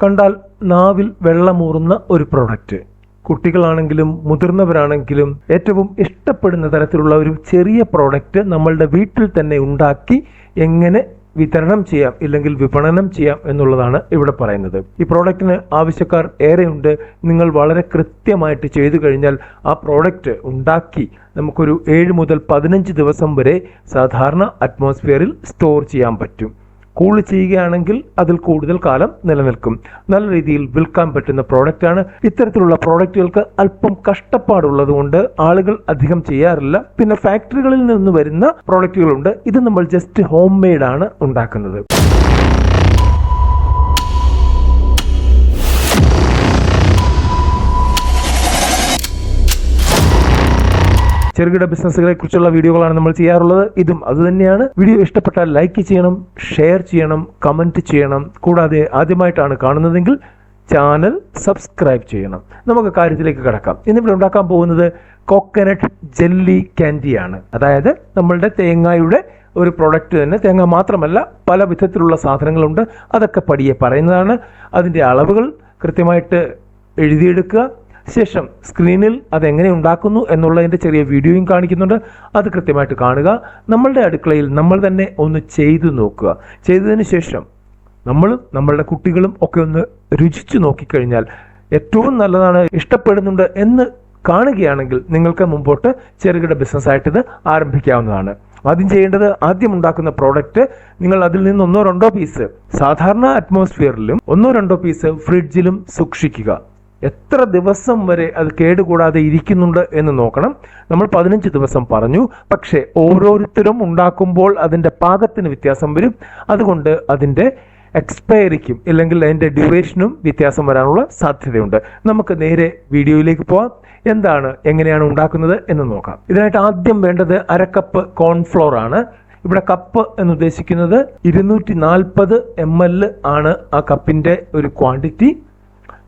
കണ്ടാൽ നാവിൽ വെള്ളമൂറുന്ന ഒരു പ്രൊഡക്റ്റ് കുട്ടികളാണെങ്കിലും മുതിർന്നവരാണെങ്കിലും ഏറ്റവും ഇഷ്ടപ്പെടുന്ന തരത്തിലുള്ള ഒരു ചെറിയ പ്രോഡക്റ്റ് നമ്മളുടെ വീട്ടിൽ തന്നെ ഉണ്ടാക്കി എങ്ങനെ വിതരണം ചെയ്യാം ഇല്ലെങ്കിൽ വിപണനം ചെയ്യാം എന്നുള്ളതാണ് ഇവിടെ പറയുന്നത്. ഈ പ്രോഡക്റ്റിന് ആവശ്യക്കാർ ഏറെയുണ്ട്. നിങ്ങൾ വളരെ കൃത്യമായിട്ട് ചെയ്തു കഴിഞ്ഞാൽ ആ പ്രോഡക്റ്റ് ഉണ്ടാക്കി നമുക്കൊരു ഏഴ് മുതൽ പതിനഞ്ച് ദിവസം വരെ സാധാരണ അറ്റ്മോസ്ഫിയറിൽ സ്റ്റോർ ചെയ്യാൻ പറ്റും. കൂൾ ചെയ്യുകയാണെങ്കിൽ അതിൽ കൂടുതൽ കാലം നിലനിൽക്കും. നല്ല രീതിയിൽ വിൽക്കാൻ പറ്റുന്ന പ്രോഡക്റ്റ് ആണ്. ഇത്തരത്തിലുള്ള പ്രോഡക്റ്റുകൾക്ക് അല്പം കഷ്ടപ്പാടുള്ളത് കൊണ്ട് ആളുകൾ അധികം ചെയ്യാറില്ല. പിന്നെ ഫാക്ടറികളിൽ നിന്ന് വരുന്ന പ്രോഡക്റ്റുകളുണ്ട് ഇത് നമ്മൾ ജസ്റ്റ് ഹോം മെയ്ഡ് ആണ് ഉണ്ടാക്കുന്നത്. ചെറുകിട ബിസിനസ്സുകളെ കുറിച്ചുള്ള വീഡിയോകളാണ് നമ്മൾ ചെയ്യാറുള്ളത്. ഇതും അതുതന്നെയാണ് വീഡിയോ ഇഷ്ടപ്പെട്ടാൽ ലൈക്ക് ചെയ്യണം ഷെയർ ചെയ്യണം കമന്റ് ചെയ്യണം. കൂടാതെ ആദ്യമായിട്ടാണ് കാണുന്നതെങ്കിൽ ചാനൽ സബ്സ്ക്രൈബ് ചെയ്യണം. നമുക്ക് കാര്യത്തിലേക്ക് കിടക്കാം. ഇന്നിവിടെ ഉണ്ടാക്കാൻ പോകുന്നത് കോക്കനട്ട് ജെല്ലി ക്യാൻഡിയാണ് അതായത് നമ്മളുടെ തേങ്ങയുടെ ഒരു പ്രൊഡക്റ്റ് തന്നെ. തേങ്ങ മാത്രമല്ല പല വിധത്തിലുള്ള സാധനങ്ങളുണ്ട്. അതൊക്കെ പടിയെ പറയുന്നതാണ്. അതിന്റെ അളവുകൾ കൃത്യമായിട്ട് എഴുതിയെടുക്കുക. ശേഷം സ്ക്രീനിൽ അതെങ്ങനെ ഉണ്ടാക്കുന്നു എന്നുള്ളതിന്റെ ചെറിയ വീഡിയോയും കാണിക്കുന്നുണ്ട്. അത് കൃത്യമായിട്ട് കാണുക. നമ്മളുടെ അടുക്കളയിൽ നമ്മൾ തന്നെ ഒന്ന് ചെയ്തു നോക്കുക. ചെയ്തതിന് ശേഷം നമ്മളും നമ്മളുടെ കുട്ടികളും ഒക്കെ ഒന്ന് രുചിച്ചു നോക്കിക്കഴിഞ്ഞാൽ ഏറ്റവും നല്ലതാണ് ഇഷ്ടപ്പെടുന്നുണ്ട് എന്ന് കാണുകയാണെങ്കിൽ നിങ്ങൾക്ക് മുമ്പോട്ട് ചെറുകിട ബിസിനസ്സായിട്ട് ഇത് ആരംഭിക്കാവുന്നതാണ്. ആദ്യം ചെയ്യേണ്ടത് ആദ്യം ഉണ്ടാക്കുന്ന പ്രോഡക്റ്റ് നിങ്ങൾ അതിൽ നിന്ന് ഒന്നോ രണ്ടോ പീസ് സാധാരണ അറ്റ്മോസ്ഫിയറിലും ഒന്നോ രണ്ടോ പീസ് ഫ്രിഡ്ജിലും സൂക്ഷിക്കുക. എത്ര ദിവസം വരെ അത് കേടുകൂടാതെ ഇരിക്കുന്നുണ്ട് എന്ന് നോക്കണം. നമ്മൾ പതിനഞ്ച് ദിവസം പറഞ്ഞു. പക്ഷേ ഓരോരുത്തരും ഉണ്ടാക്കുമ്പോൾ അതിന്റെ പാകത്തിന് വ്യത്യാസം വരും. അതുകൊണ്ട് അതിന്റെ എക്സ്പയറിക്കും ഇല്ലെങ്കിൽ അതിന്റെ ഡ്യൂറേഷനും വ്യത്യാസം വരാനുള്ള സാധ്യതയുണ്ട്. നമുക്ക് നേരെ വീഡിയോയിലേക്ക് പോവാം. എന്താണ് എങ്ങനെയാണ് ഉണ്ടാക്കുന്നത് എന്ന് നോക്കാം. ഇതിനായിട്ട് ആദ്യം വേണ്ടത് അരക്കപ്പ് കോൺഫ്ലോർ ആണ്. ഇവിടെ കപ്പ് എന്ന് ഉദ്ദേശിക്കുന്നത് ഇരുന്നൂറ്റി നാൽപ്പത് എം എൽ ആണ് ആ കപ്പിന്റെ ഒരു ക്വാണ്ടിറ്റി.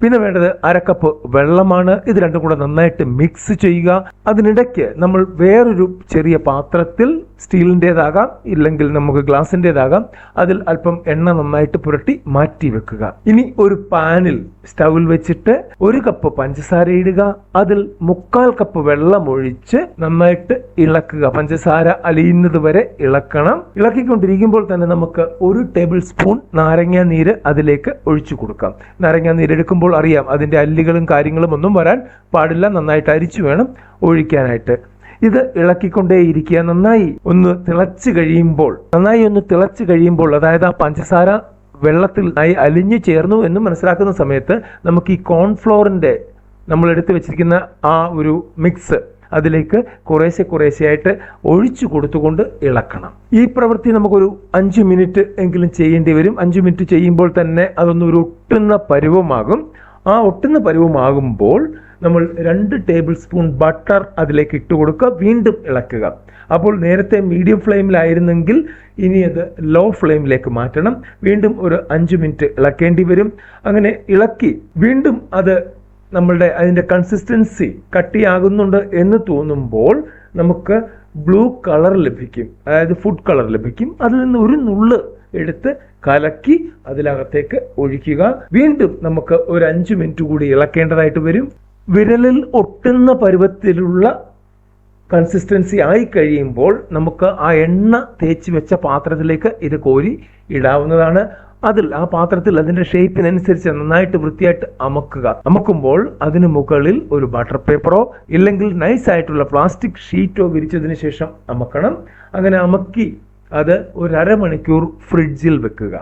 പിന്നെ വേണ്ടത് അരക്കപ്പ് വെള്ളമാണ്. ഇത് രണ്ടും കൂടെ നന്നായിട്ട് മിക്സ് ചെയ്യുക. അതിനിടയ്ക്ക് നമ്മൾ വേറൊരു ചെറിയ പാത്രത്തിൽ സ്റ്റീലിന്റെതാകാം ഇല്ലെങ്കിൽ നമുക്ക് ഗ്ലാസിന്റെതാകാം അതിൽ അല്പം എണ്ണ നന്നായിട്ട് പുരട്ടി മാറ്റി വെക്കുക. ഇനി ഒരു പാനിൽ സ്റ്റൗവിൽ വെച്ചിട്ട് ഒരു കപ്പ് പഞ്ചസാര ഇടുക. അതിൽ മുക്കാൽ കപ്പ് വെള്ളം ഒഴിച്ച് നന്നായിട്ട് ഇളക്കുക. പഞ്ചസാര അലിയുന്നത് വരെ ഇളക്കണം. ഇളക്കിക്കൊണ്ടിരിക്കുമ്പോൾ തന്നെ നമുക്ക് ഒരു ടേബിൾ സ്പൂൺ നാരങ്ങ നീര് അതിലേക്ക് ഒഴിച്ചു കൊടുക്കാം. നാരങ്ങ നീര് എടുക്കുമ്പോൾ അറിയാം അതിന്റെ അല്ലികളും കാര്യങ്ങളും ഒന്നും വരാൻ പാടില്ല. നന്നായിട്ട് അരിച്ചു വേണം ഒഴിക്കാനായിട്ട്. ഇത് ഇളക്കിക്കൊണ്ടേയിരിക്കുക നന്നായി ഒന്ന് തിളച്ചു കഴിയുമ്പോൾ നന്നായി ഒന്ന് തിളച്ചു കഴിയുമ്പോൾ അതായത് ആ പഞ്ചസാര വെള്ളത്തിൽ ആയി അലിഞ്ഞു ചേർന്നു എന്ന് മനസ്സിലാക്കുന്ന സമയത്ത് നമുക്ക് ഈ കോൺഫ്ലോറിന്റെ നമ്മൾ എടുത്തു വെച്ചിരിക്കുന്ന ആ ഒരു മിക്സ് അതിലേക്ക് കുറേശ്ശെ കുറേശ്ശെയായിട്ട് ഒഴിച്ചു കൊടുത്തുകൊണ്ട് ഇളക്കണം. ഈ പ്രവൃത്തി നമുക്കൊരു അഞ്ച് മിനിറ്റ് എങ്കിലും ചെയ്യേണ്ടി വരും. അഞ്ച് മിനിറ്റ് ചെയ്യുമ്പോൾ തന്നെ അതൊന്നൊരു ഒട്ടുന്ന പരുവമാകും. ആ ഒട്ടുന്ന പരുവമാകുമ്പോൾ നമ്മൾ രണ്ട് ടേബിൾ സ്പൂൺ ബട്ടർ അതിലേക്ക് ഇട്ട് കൊടുക്കുക വീണ്ടും ഇളക്കുക. അപ്പോൾ നേരത്തെ മീഡിയം ഫ്ലെയിമിലായിരുന്നെങ്കിൽ ഇനി അത് ലോ ഫ്ലെയിമിലേക്ക് മാറ്റണം. വീണ്ടും ഒരു അഞ്ച് മിനിറ്റ് ഇളക്കേണ്ടി വരും. അങ്ങനെ ഇളക്കി വീണ്ടും അത് നമ്മളുടെ അതിന്റെ കൺസിസ്റ്റൻസി കട്ടിയാകുന്നുണ്ട് എന്ന് തോന്നുമ്പോൾ നമുക്ക് ബ്ലൂ കളർ ലഭിക്കും. അതായത് ഫുഡ് കളർ ലഭിക്കും. അതിൽ നിന്ന് ഒരു നുള്ള് എടുത്ത് കലക്കി അതിനകത്തേക്ക് ഒഴിക്കുക. വീണ്ടും നമുക്ക് ഒരു അഞ്ച് മിനിറ്റ് കൂടി ഇളക്കേണ്ടതായിട്ട് വരും. വിരലിൽ ഒട്ടുന്ന പരുവത്തിലുള്ള കൺസിസ്റ്റൻസി ആയി കഴിയുമ്പോൾ നമുക്ക് ആ എണ്ണ തേച്ച് വെച്ച പാത്രത്തിലേക്ക് ഇത് കോരി ഇടാവുന്നതാണ്. അതിൽ ആ പാത്രത്തിൽ അതിന്റെ ഷേപ്പിനനുസരിച്ച് നന്നായിട്ട് വൃത്തിയായിട്ട് അമക്കുക. അമക്കുമ്പോൾ അതിന് മുകളിൽ ഒരു ബട്ടർ പേപ്പറോ ഇല്ലെങ്കിൽ നൈസ് ആയിട്ടുള്ള പ്ലാസ്റ്റിക് ഷീറ്റോ വിരിച്ചതിന് ശേഷം അമക്കണം. അങ്ങനെ അമക്കി അത് ഒരു അരമണിക്കൂർ ഫ്രിഡ്ജിൽ വെക്കുക.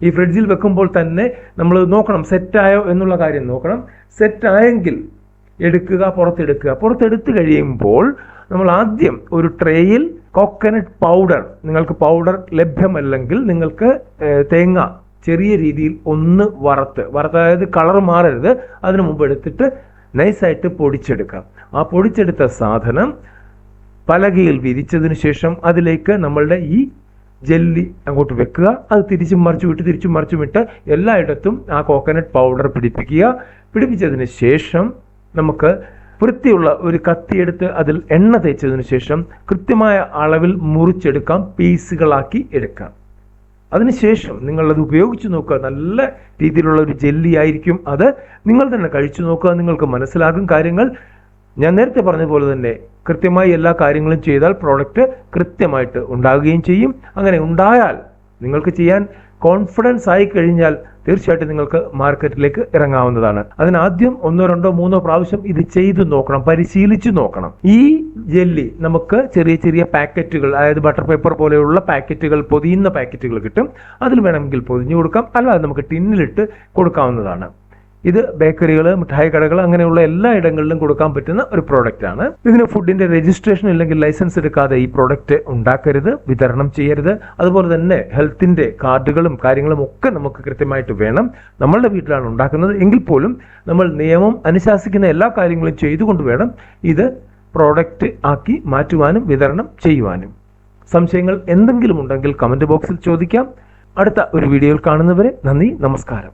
ഈ ഫ്രിഡ്ജിൽ വെക്കുമ്പോൾ തന്നെ നമ്മൾ നോക്കണം സെറ്റായോ എന്നുള്ള കാര്യം നോക്കണം. സെറ്റായെങ്കിൽ എടുക്കുക പുറത്തെടുക്കുക. പുറത്തെടുത്ത് കഴിയുമ്പോൾ നമ്മൾ ആദ്യം ഒരു ട്രേയിൽ കോക്കനട്ട് പൗഡർ നിങ്ങൾക്ക് പൗഡർ ലഭ്യമല്ലെങ്കിൽ നിങ്ങൾക്ക് തേങ്ങ ചെറിയ രീതിയിൽ ഒന്ന് വറുത്ത് വറുത്ത് അതായത് കളർ മാറരുത്. അതിനു മുമ്പ് എടുത്തിട്ട് നൈസായിട്ട് പൊടിച്ചെടുക്കാം. ആ പൊടിച്ചെടുത്ത സാധനം പലകയിൽ വിരിച്ചതിന് ശേഷം അതിലേക്ക് നമ്മളുടെ ഈ ജെല്ലി അങ്ങോട്ട് വെക്കുക. അത് തിരിച്ചും മറിച്ചു വിട്ട് തിരിച്ചും മറിച്ചും വിട്ട് എല്ലായിടത്തും ആ കോക്കനട്ട് പൗഡർ പിടിപ്പിക്കുക. പിടിപ്പിച്ചതിന് ശേഷം നമുക്ക് വൃത്തിയുള്ള ഒരു കത്തിയെടുത്ത് അതിൽ എണ്ണ തേച്ചതിന് ശേഷം കൃത്യമായ അളവിൽ മുറിച്ചെടുക്കാം പീസുകളാക്കി എടുക്കാം. അതിനുശേഷം നിങ്ങളത് ഉപയോഗിച്ച് നോക്കുക. നല്ല രീതിയിലുള്ള ഒരു ജെല്ലി ആയിരിക്കും അത്. നിങ്ങൾ തന്നെ കഴിച്ചു നോക്കുക. നിങ്ങൾക്ക് മനസ്സിലാകും കാര്യങ്ങൾ. ഞാൻ നേരത്തെ പറഞ്ഞ പോലെ തന്നെ കൃത്യമായി എല്ലാ കാര്യങ്ങളും ചെയ്താൽ പ്രോഡക്റ്റ് കൃത്യമായിട്ട് ഉണ്ടാകുകയും ചെയ്യും. അങ്ങനെ ഉണ്ടായാൽ നിങ്ങൾക്ക് ചെയ്യാൻ കോൺഫിഡൻസ് ആയി കഴിഞ്ഞാൽ തീർച്ചയായിട്ടും നിങ്ങൾക്ക് മാർക്കറ്റിലേക്ക് ഇറങ്ങാവുന്നതാണ്. അതിനാദ്യം ഒന്നോ രണ്ടോ മൂന്നോ പ്രാവശ്യം ഇത് ചെയ്തു നോക്കണം പരിശീലിച്ചു നോക്കണം. ഈ ജെല്ലി നമുക്ക് ചെറിയ ചെറിയ പാക്കറ്റുകൾ അതായത് ബട്ടർ പേപ്പർ പോലെയുള്ള പാക്കറ്റുകൾ പൊതിയുന്ന പാക്കറ്റുകൾ കിട്ടും. അതിൽ വേണമെങ്കിൽ പൊതിഞ്ഞു കൊടുക്കാം. അല്ലാതെ നമുക്ക് ടിന്നിലിട്ട് കൊടുക്കാവുന്നതാണ്. ഇത് ബേക്കറികൾ മിഠായി കടകൾ അങ്ങനെയുള്ള എല്ലാ ഇടങ്ങളിലും കൊടുക്കാൻ പറ്റുന്ന ഒരു പ്രോഡക്റ്റ് ആണ്. ഇതിന് ഫുഡിന്റെ രജിസ്ട്രേഷൻ ഇല്ലെങ്കിൽ ലൈസൻസ് എടുക്കാതെ ഈ പ്രോഡക്റ്റ് ഉണ്ടാക്കരുത് വിതരണം ചെയ്യരുത്. അതുപോലെ തന്നെ ഹെൽത്തിന്റെ കാർഡുകളും കാര്യങ്ങളും ഒക്കെ നമുക്ക് കൃത്യമായിട്ട് വേണം. നമ്മളുടെ വീട്ടിലാണ് ഉണ്ടാക്കുന്നത്. എങ്കിൽ പോലും നമ്മൾ നിയമം അനുശാസിക്കുന്ന എല്ലാ കാര്യങ്ങളും ചെയ്തുകൊണ്ട് വേണം ഇത് പ്രോഡക്റ്റ് ആക്കി മാറ്റുവാനും വിതരണം ചെയ്യുവാനും. സംശയങ്ങൾ എന്തെങ്കിലും ഉണ്ടെങ്കിൽ കമന്റ് ബോക്സിൽ ചോദിക്കാം. അടുത്ത ഒരു വീഡിയോയിൽ കാണുന്നവരെ നന്ദി നമസ്കാരം.